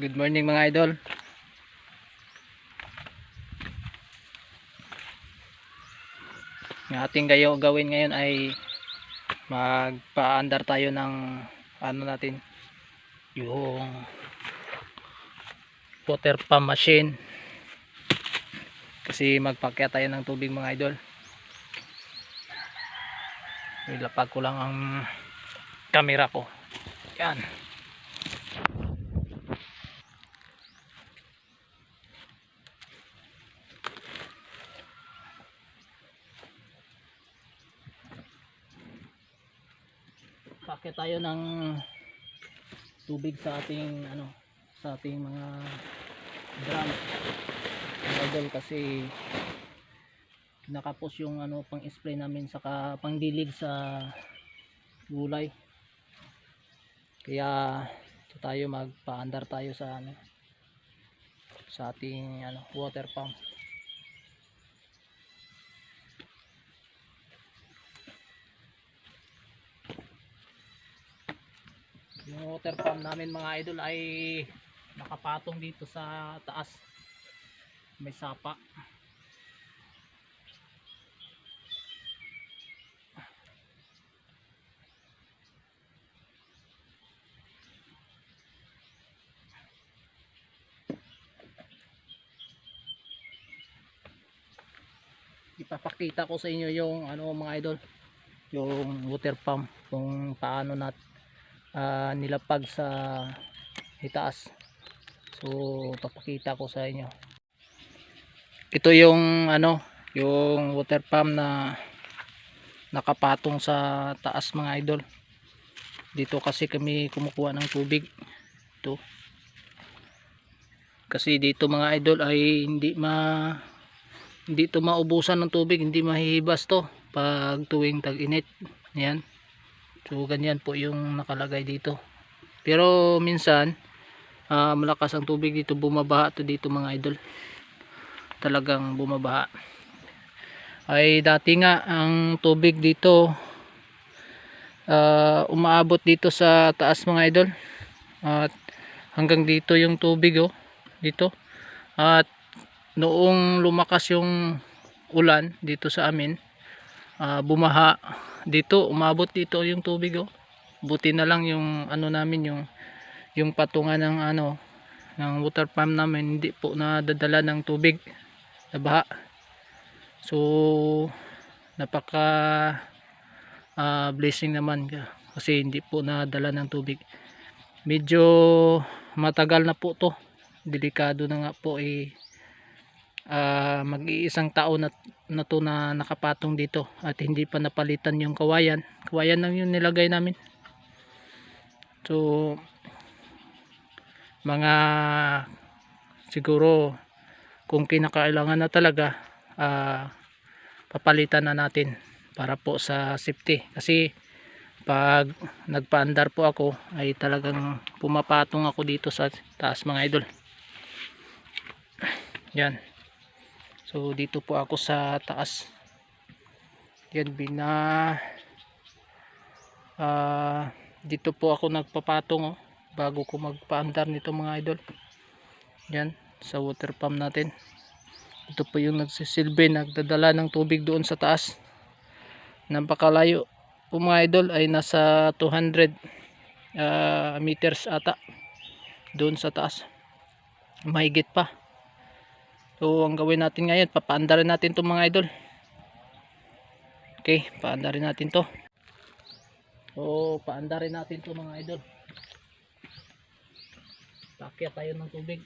Good morning mga idol. Ang ating gayo gawin ngayon ay magpa-andar tayo ng ano natin yung water pump machine. Kasi magpakya tayo ng tubig mga idol. Ilapag ko lang ang camera ko. Yan Pakit tayo ng tubig sa ating ano sa ating mga drum. Idol kasi nakapos yung ano pang spray namin saka pangdilig sa gulay. Kaya ito tayo magpaandar tayo sa ano sa ating ano water pump yung water pump namin mga idol ay nakapatong dito sa taas. May sapa. Ipapakita ko sa inyo yung ano mga idol yung water pump kung paano nat ah, nilapag sa itaas. So papakita ko sa inyo. Ito yung ano yung water pump na nakapatong sa taas mga idol. Dito kasi kami kumukuha ng tubig. Ito. Kasi dito mga idol ay hindi ma hindi to maubusan ng tubig. Hindi mahihibas to pag tuwing tag-init. Yan So ganyan po yung nakalagay dito. Pero minsan ah, malakas ang tubig dito bumabaha to dito mga idol. Talagang bumabaha. Ay dati nga ang tubig dito ah, umaabot dito sa taas mga idol. At hanggang dito yung tubig oh dito. At noong lumakas yung ulan dito sa amin ah, bumaha dito umabot dito yung tubig oh. Buti na lang yung ano namin yung yung patungan ng ano ng water pump namin hindi po nadadala ng tubig na baha. So napaka ah, blessing naman kasi hindi po nadala ng tubig. Medyo matagal na po to. Delikado na nga po eh ah, mag-iisang taon na, na to na nakapatong dito at hindi pa napalitan yung kawayan. Kawayan lang yung nilagay namin. So mga siguro kung kinakailangan na talaga ah, papalitan na natin para po sa safety. Kasi pag nagpaandar po ako ay talagang pumapatong ako dito sa taas mga idol. Yan So dito po ako sa taas. Yan bina ah dito po ako nagpapatong oh, bago ko magpaandar nito mga idol. Yan sa water pump natin. Ito po yung nagsisilbi nagdadala ng tubig doon sa taas. Napakalayo po mga idol ay nasa 200 ah, meters ata doon sa taas. Mahigit pa. So, ang gawin natin ngayon, papaandarin natin to mga idol. Okay, paandarin natin to. So, paandarin natin to mga idol. Pakya tayo ng tubig.